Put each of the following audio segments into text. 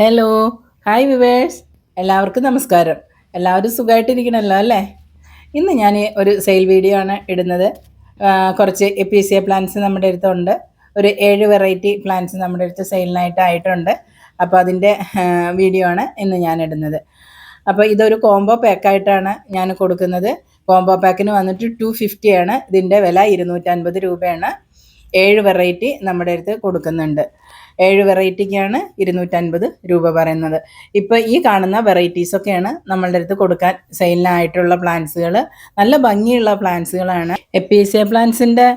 Hello hi viewers എല്ലാവർക്കും നമസ്കാരം. എല്ലാവരും സുഖമായിട്ടിരിക്കണമല്ലോ അല്ലേ? ഇന്ന് ഞാൻ ഒരു സെയിൽ വീഡിയോ ആണ് ഇടുന്നത്. കുറച്ച് എപ്പീസിയ പ്ലാന്റ്സ് നമ്മുടെ അടുത്തുണ്ട്. ഒരു ഏഴ് വെറൈറ്റി പ്ലാന്റ്സ് നമ്മുടെ അടുത്ത് സെയിലിനായിട്ട് ആയിട്ടുണ്ട്. അപ്പോൾ അതിന്റെ വീഡിയോ ആണ് ഇന്ന് ഞാൻ ഇടുന്നത്. അപ്പോൾ ഇതൊരു കോംബോ പാക്കായിട്ടാണ് ഞാൻ കൊടുക്കുന്നത്. കോംബോ പാക്കിന് വന്നിട്ട് ടു ഫിഫ്റ്റിയാണ് ഇതിന്റെ വില ഇരുന്നൂറ്റൻപത് രൂപയാണ്. ഏഴ് വെറൈറ്റി നമ്മുടെ അടുത്ത് കൊടുക്കുന്നുണ്ട്. ഏഴ് വെറൈറ്റിക്കാണ് ഇരുന്നൂറ്റൻപത് രൂപ പറയുന്നത്. ഇപ്പോൾ ഈ കാണുന്ന വെറൈറ്റീസൊക്കെയാണ് നമ്മളുടെ അടുത്ത് കൊടുക്കാൻ സെയിലിനായിട്ടുള്ള പ്ലാന്റ്സുകൾ നല്ല ഭംഗിയുള്ള പ്ലാന്റ്സുകളാണ്. എപ്പീസിയ പ്ലാന്റ്സിന്റെ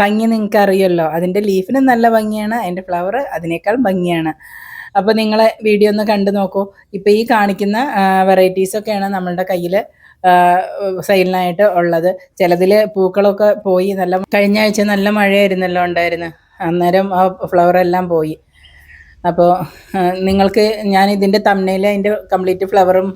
ഭംഗി നിങ്ങൾക്ക് അറിയുമല്ലോ അതിന്റെ ലീഫിന് നല്ല ഭംഗിയാണ് അതിന്റെ ഫ്ലവർ അതിനേക്കാൾ ഭംഗിയാണ്. അപ്പോൾ നിങ്ങളെ വീഡിയോ ഒന്ന് കണ്ടു നോക്കൂ. ഇപ്പോൾ ഈ കാണിക്കുന്ന വെറൈറ്റീസൊക്കെയാണ് നമ്മളുടെ കയ്യിൽ സെയിലിനായിട്ട് ഉള്ളത്. ചിലതിൽ പൂക്കളൊക്കെ പോയി നല്ല കഴിഞ്ഞ ആഴ്ച നല്ല മഴയായിരുന്നല്ലോ ഉണ്ടായിരുന്നു? അന്നേരം ആ ഫ്ലവർ എല്ലാം പോയി. അപ്പോൾ നിങ്ങൾക്ക് ഞാൻ ഇതിന്റെ തമ്മനയിൽ അതിന്റെ കംപ്ലീറ്റ് ഫ്ലവറും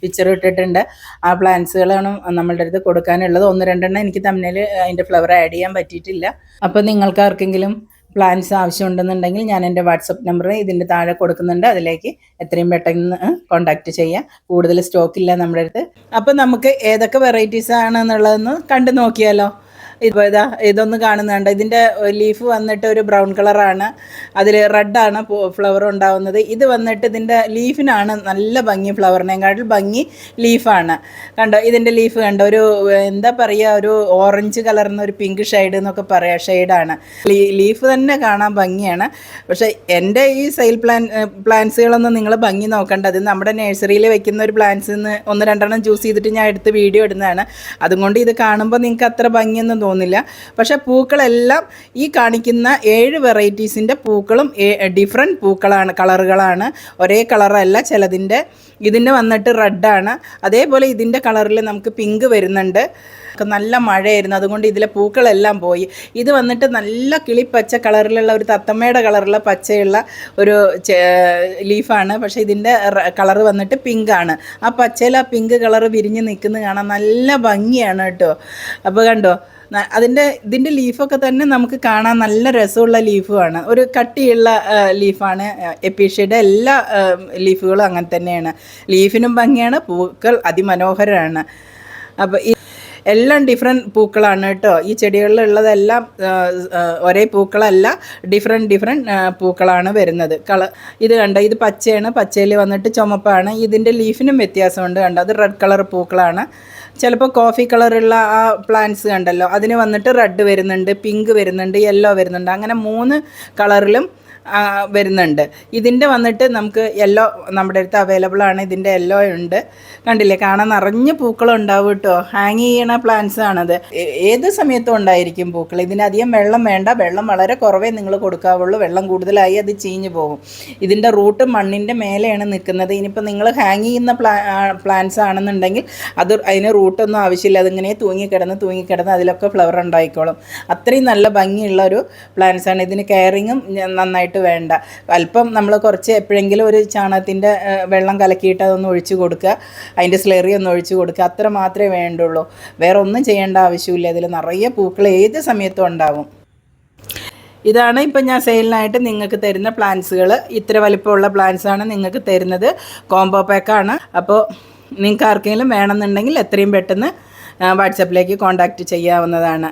പിക്ചറും ഇട്ടിട്ടുണ്ട്. ആ പ്ലാന്റ്സുകളാണ് നമ്മളുടെ അടുത്ത് കൊടുക്കാനുള്ളത്. ഒന്ന് രണ്ടെണ്ണം എനിക്ക് തമ്മനയിൽ അതിന്റെ ഫ്ലവർ ആഡ് ചെയ്യാൻ പറ്റിയിട്ടില്ല. അപ്പോൾ നിങ്ങൾക്ക് ആർക്കെങ്കിലും പ്ലാൻസ് ആവശ്യമുണ്ടെന്നുണ്ടെങ്കിൽ ഞാൻ എന്റെ വാട്സപ്പ് നമ്പർ ഇതിന്റെ താഴെ കൊടുക്കുന്നുണ്ട്. അതിലേക്ക് എത്രയും പെട്ടെന്ന് കോൺടാക്റ്റ് ചെയ്യാം. കൂടുതൽ സ്റ്റോക്കില്ല നമ്മുടെ അടുത്ത്. അപ്പോൾ നമുക്ക് ഏതൊക്കെ വെറൈറ്റീസ് ആണെന്നുള്ളതെന്ന് കണ്ടു നോക്കിയാലോ. ഇതാ ഇതൊന്ന് കാണുന്നുണ്ട് ഇതിന്റെ ലീഫ് വന്നിട്ട് ഒരു ബ്രൗൺ കളറാണ് അതിൽ റെഡാണ് ഫ്ലവർ ഉണ്ടാവുന്നത്. ഇത് വന്നിട്ട് ഇതിന്റെ ലീഫിനാണ് നല്ല ഭംഗി ഫ്ലവറിനെക്കാട്ടിൽ ഭംഗി ലീഫാണ് കണ്ടോ? ഇതിന്റെ ലീഫ് കണ്ടോ? ഒരു എന്താ പറയുക ഒരു ഓറഞ്ച് കളറിന് ഒരു പിങ്ക് ഷെയ്ഡ് എന്നൊക്കെ പറയാം ഷെയ്ഡാണ് ലീഫ് തന്നെ കാണാൻ ഭംഗിയാണ്. പക്ഷേ എന്റെ ഈ സെയിൽ പ്ലാൻ പ്ലാന്റ്സുകളൊന്നും നിങ്ങൾ ഭംഗി നോക്കേണ്ടത് നമ്മുടെ നഴ്സറിയിൽ വെക്കുന്ന ഒരു പ്ലാന്റ്സ് നിന്ന് ഒന്ന് രണ്ടെണ്ണം ചൂസ് ചെയ്തിട്ട് ഞാൻ എടുത്ത് വീഡിയോ ഇടുന്നതാണ്. അതുകൊണ്ട് ഇത് കാണുമ്പോൾ നിങ്ങൾക്ക് അത്ര ഭംഗിയൊന്നും തോന്നില്ല പക്ഷേ പൂക്കളെല്ലാം ഈ കാണിക്കുന്ന ഏഴ് വെറൈറ്റീസിന്റെ പൂക്കളും ഡിഫറെന്റ് പൂക്കളാണ് കളറുകളാണ്. ഒരേ കളറല്ല ചിലതിന്റെ. ഇതിന്റെ വന്നിട്ട് റെഡാണ്. അതേപോലെ ഇതിന്റെ കളറിൽ നമുക്ക് പിങ്ക് വരുന്നുണ്ട്. നല്ല മഴയായിരുന്നു. അതുകൊണ്ട് ഇതിലെ പൂക്കളെല്ലാം പോയി. ഇത് വന്നിട്ട് നല്ല കിളിപ്പച്ച കളറിലുള്ള ഒരു തത്തമ്മയുടെ കളറുള്ള പച്ചയുള്ള ഒരു ലീഫാണ്. പക്ഷേ ഇതിന്റെ കളറ് വന്നിട്ട് പിങ്കാണ്. ആ പച്ചയിൽ ആ പിങ്ക് കളറ് വിരിഞ്ഞ് നിൽക്കുന്നത് കാണാൻ നല്ല ഭംഗിയാണ് കേട്ടോ. അപ്പോൾ കണ്ടോ? അതിന്റെ ഇതിന്റെ ലീഫൊക്കെ തന്നെ നമുക്ക് കാണാൻ നല്ല രസമുള്ള ലീഫുമാണ്. ഒരു കട്ടിയുള്ള ലീഫാണ്. എപ്പീഷ്യയുടെ എല്ലാ ലീഫുകളും അങ്ങനെ തന്നെയാണ്. ലീഫിനും ഭംഗിയാണ് പൂക്കൾ അതിമനോഹരമാണ്. അപ്പോൾ ഈ എല്ലാം ഡിഫറെന്റ് പൂക്കളാണ് കേട്ടോ. ഈ ചെടികളിലുള്ളതെല്ലാം ഒരേ പൂക്കളല്ല ഡിഫറെന്റ് ഡിഫറെന്റ് പൂക്കളാണ് വരുന്നത്. കള ഇത് കണ്ടോ? ഇത് പച്ചയാണ്. പച്ചയിൽ വന്നിട്ട് ചുമപ്പാണ്. ഇതിന്റെ ലീഫിനും വ്യത്യാസമുണ്ട്. കണ്ടോ? അത് റെഡ് കളർ പൂക്കളാണ്. ചിലപ്പോൾ കോഫി കളറുള്ള ആ പ്ലാന്റ്സ് കണ്ടല്ലോ. അതിന് വന്നിട്ട് റെഡ് വരുന്നുണ്ട് പിങ്ക് വരുന്നുണ്ട് യെല്ലോ വരുന്നുണ്ട്. അങ്ങനെ മൂന്ന് കളറിലും വരുന്നുണ്ട്. ഇതിന്റെ വന്നിട്ട് നമുക്ക് യെല്ലോ നമ്മുടെ അടുത്ത് അവൈലബിൾ ആണ്. ഇതിന്റെ യെല്ലോ ഉണ്ട്. കണ്ടില്ലേ? കാണാൻ നിറഞ്ഞ പൂക്കളും ഉണ്ടാവും കേട്ടോ. ഹാങ് ചെയ്യണ പ്ലാന്റ്സ് ആണത്. ഏത് സമയത്തും ഉണ്ടായിരിക്കും പൂക്കൾ? ഇതിനധികം വെള്ളം വേണ്ട. വെള്ളം വളരെ കുറവേ നിങ്ങൾ കൊടുക്കാവുള്ളൂ. വെള്ളം കൂടുതലായി അത് ചീഞ്ഞു പോകും. ഇതിന്റെ റൂട്ട് മണ്ണിന്റെ മേലെയാണ് നിൽക്കുന്നത്. ഇനിയിപ്പോൾ നിങ്ങൾ ഹാങ് ചെയ്യുന്ന പ്ലാ പ്ലാന്റ്സ് ആണെന്നുണ്ടെങ്കിൽ അത് അതിന് റൂട്ടൊന്നും ആവശ്യമില്ല. അതിങ്ങനെ തൂങ്ങിക്കിടന്ന് തൂങ്ങിക്കിടന്ന് അതിലൊക്കെ ഫ്ലവർ ഉണ്ടായിക്കോളും. അത്രയും നല്ല ഭംഗിയുള്ള ഒരു പ്ലാന്റ്സ് ആണ്. ഇതിന് കെയറിങ്ങും നന്നായിട്ട് വേണ്ട. അല്പം നമ്മൾ കുറച്ച് എപ്പോഴെങ്കിലും ഒരു ചാണകത്തിന്റെ വെള്ളം കലക്കിയിട്ട് അതൊന്ന് ഒഴിച്ചു കൊടുക്കുക. അതിന്റെ സ്ലെറി ഒന്ന് ഒഴിച്ചു കൊടുക്കുക. അത്ര മാത്രമേ വേണ്ടുള്ളൂ. വേറെ ഒന്നും ചെയ്യേണ്ട ആവശ്യമില്ല. ഇതിൽ നിറയെ പൂക്കൾ ഏത് സമയത്തും ഉണ്ടാവും. ഇതാണ് ഇപ്പം ഞാൻ സെയിലിനായിട്ട് നിങ്ങൾക്ക് തരുന്ന പ്ലാന്റ്സുകൾ ഇത്ര വലിപ്പമുള്ള പ്ലാന്റ്സ് ആണ് നിങ്ങൾക്ക് തരുന്നത്. കോംബോ പാക്കാണ്. അപ്പോൾ നിങ്ങൾക്ക് ആർക്കെങ്കിലും വേണമെന്നുണ്ടെങ്കിൽ എത്രയും പെട്ടെന്ന് വാട്സപ്പിലേക്ക് കോൺടാക്റ്റ് ചെയ്യാവുന്നതാണ്.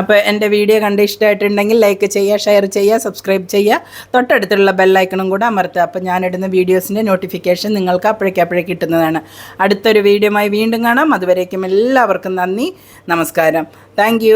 അപ്പോൾ എന്റെ വീഡിയോ കണ്ട് ഇഷ്ടമായിട്ടുണ്ടെങ്കിൽ ലൈക്ക് ചെയ്യുക ഷെയർ ചെയ്യുക സബ്സ്ക്രൈബ് ചെയ്യുക. തൊട്ടടുത്തുള്ള ബെല്ലൈക്കണും കൂടെ അമർത്തുക. അപ്പോൾ ഞാനിടുന്ന വീഡിയോസിന്റെ നോട്ടിഫിക്കേഷൻ നിങ്ങൾക്ക് അപ്പോഴേക്കപ്പോഴേ കിട്ടുന്നതാണ്. അടുത്തൊരു വീഡിയോമായി വീണ്ടും കാണാം. അതുവരേക്കും എല്ലാവർക്കും നന്ദി. നമസ്കാരം. താങ്ക്